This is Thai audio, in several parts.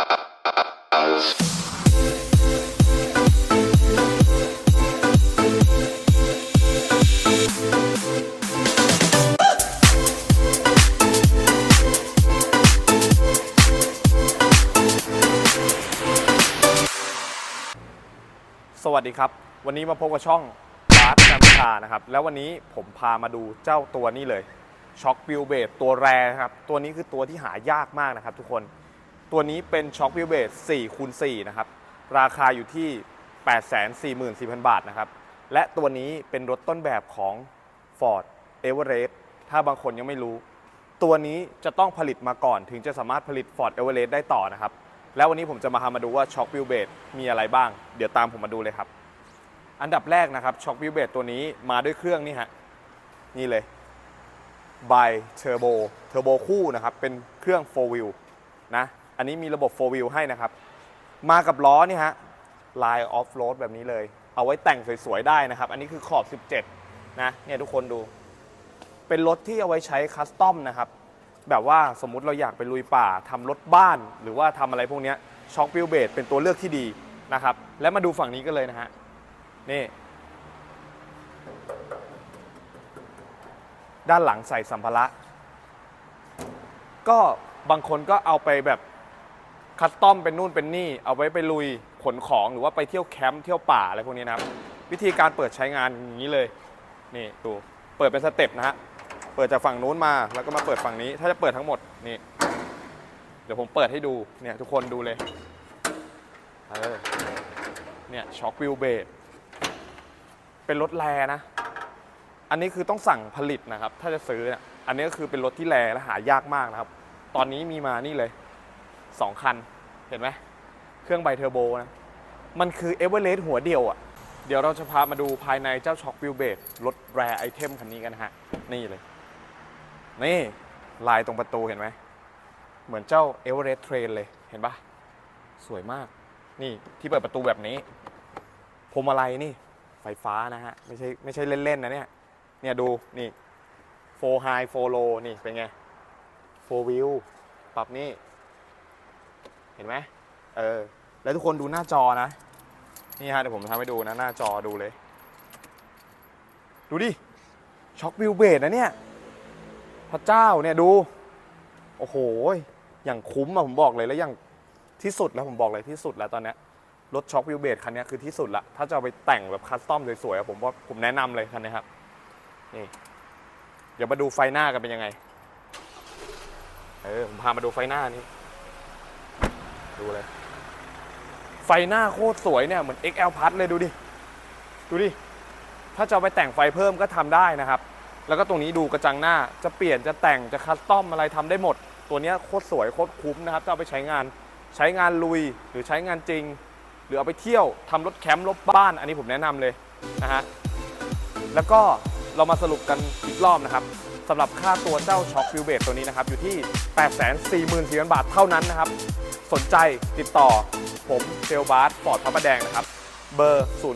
สวัสดีครับ วันนี้มาพบกับช่องบาร์ดแซมชานะครับ แล้ววันนี้ผมพามาดูเจ้าตัวนี้เลยช็อควิวเบดตัวแรครับ ตัวนี้คือตัวที่หายากมากนะครับทุกคน ตัวนี้เป็นช็อควิวเบด4คูณ4นะครับ ราคาอยู่ที่ 844,000 บาทนะครับ และตัวนี้เป็นรถต้นแบบของ Ford Everest ถ้าบางคนยังไม่รู้ ตัวนี้จะต้องผลิตมาก่อนถึงจะสามารถผลิต Ford Everest ได้ต่อนะครับ แล้ววันนี้ผมจะมาพามาดูว่าช็อควิวเบดมีอะไรบ้าง เดี๋ยวตามผมมาดูเลยครับ อันดับแรกนะครับช็อควิวเบดตัวนี้มาด้วยเครื่องนี่ฮะ นี่เลย by Turbo Turbo คู่นะครับ เป็นเครื่อง 4 wheel นะ อันนี้มีระบบ 4 wheel ให้นะครับ มากับล้อนี่ฮะ line off road แบบนี้เลย เอาไว้แต่งสวยๆได้นะครับ อันนี้คือขอบ 17 นะเนี่ยทุกคนดู เป็นรถที่เอาไว้ใช้คัสตอมนะครับ แบบว่าสมมุติเราอยากไปลุยป่าทำรถบ้าน หรือว่าทำอะไรพวกเนี้ช็อควิวเบดเป็นตัวเลือกที่ดีนะครับ และมาดูฝั่งนี้กันเลยนะฮะนี่ด้านหลังใส่สัมภาระ ก็บางคนก็เอาไปแบบ คัสตอมเป็นนู่นเป็นนี่ เอาไว้ไปลุยขนของหรือว่าไปเที่ยวแคมป์เที่ยวป่าอะไรพวกนี้นะครับ วิธีการเปิดใช้งานอย่างนี้เลย นี่ดูเปิดเป็นสเต็ปนะฮะเปิดจากฝั่งนู้นมาแล้วก็มาเปิดฝั่งนี้ ถ้าจะเปิดทั้งหมดนี่ เดี๋ยวผมเปิดให้ดูเนี่ยทุกคนดูเลยเออเนี่ยช็อควิวเบดเป็นรถแรนะ อันนี้คือต้องสั่งผลิตนะครับ ถ้าจะซื้อเนี่ยอันนี้ก็คือเป็นรถที่แรและหายากมากนะครับ ตอนนี้มีมานี่เลย สองคัน เห็นไหมเครื่องไบเทอร์โบนะ มันคือเอเวอเรสต์หัวเดียวอะ่ะ เดี๋ยวเราจะพามาดูภายในเจ้าช็อควิวเบดรถแรไอเทมคันนี้กันฮะ นี่เลย นี่ ลายตรงประตูเห็นไหม เหมือนเจ้าเอเวอเรสต์เทรนเลยเห็นปะสวยมาก นี่ที่เปิดประตูแบบนี้พวงมาลัยนี่ ไฟฟ้านะฮะ ไม่ใช่ไม่ใช่เล่นๆนะเนี่ย เนี่ยดูนี่โฟไฮโฟโลนี่เป็นไงโฟวิวปรับนี่ ห็นไหมเออ แล้วทุกคนดูหน้าจอนะ นี่ฮะเดี๋ยวผมทำให้ดูนะ หน้าจอดูเลย ดูดิ ช็อควิวเบดนะเนี่ย พระเจ้าเนี่ยดู โอ้โห อย่างคุ้มอะผมบอกเลยแล้วอย่างที่สุดแล้วผมบอกเลยที่สุดแล้วตอนเนี้ยรถช็อควิวเบดคันนี้คือที่สุดละ ถ้าจะเอาไปแต่งแบบคัสตอมสวยๆอะผมว่าผมแนะนำเลยคันนี้ครับ นี่ เดี๋ยวมาดูไฟหน้ากันเป็นยังไง เออ ผมพามาดูไฟหน้านี่ ดูเลย ไฟหน้าโคตรสวยเนี่ยเหมือน XL พัดเลยดูดิ ดูดิ ถ้าจะไปแต่งไฟเพิ่มก็ทำได้นะครับ แล้วก็ตรงนี้ดูกระจังหน้าจะเปลี่ยนจะแต่งจะคัสตอมอะไรทำได้หมด ตัวเนี้ยโคตรสวยโคตรคุ้มนะครับจะเอาไปใช้งาน ใช้งานลุยหรือใช้งานจริง หรือเอาไปเที่ยวทำรถแคมป์รถบ้าน อันนี้ผมแนะนำเลยนะฮะ แล้วก็เรามาสรุปกันอีกรอบนะครับสำหรับค่าตัวเจ้าช็อคฟิวเบตัวนี้นะครับ อยู่ที่ 844,000 บาทเท่านั้นนะครับ สนใจติดต่อ ผมเซลบาร์ฟอร์ดพระประแดงนะครับ เบอร์ 0989316267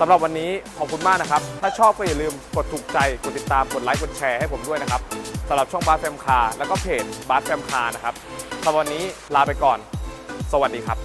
สำหรับวันนี้ขอบคุณมากนะครับ ถ้าชอบก็อย่าลืมกดถูกใจ กดติดตาม กดไลค์ กดแชร์ให้ผมด้วยนะครับ สำหรับช่องบาร์แฟมคาร์แล้วก็เพจบาร์แฟมคาร์นะครับสำหรับวันนี้ลาไปก่อน สวัสดีครับ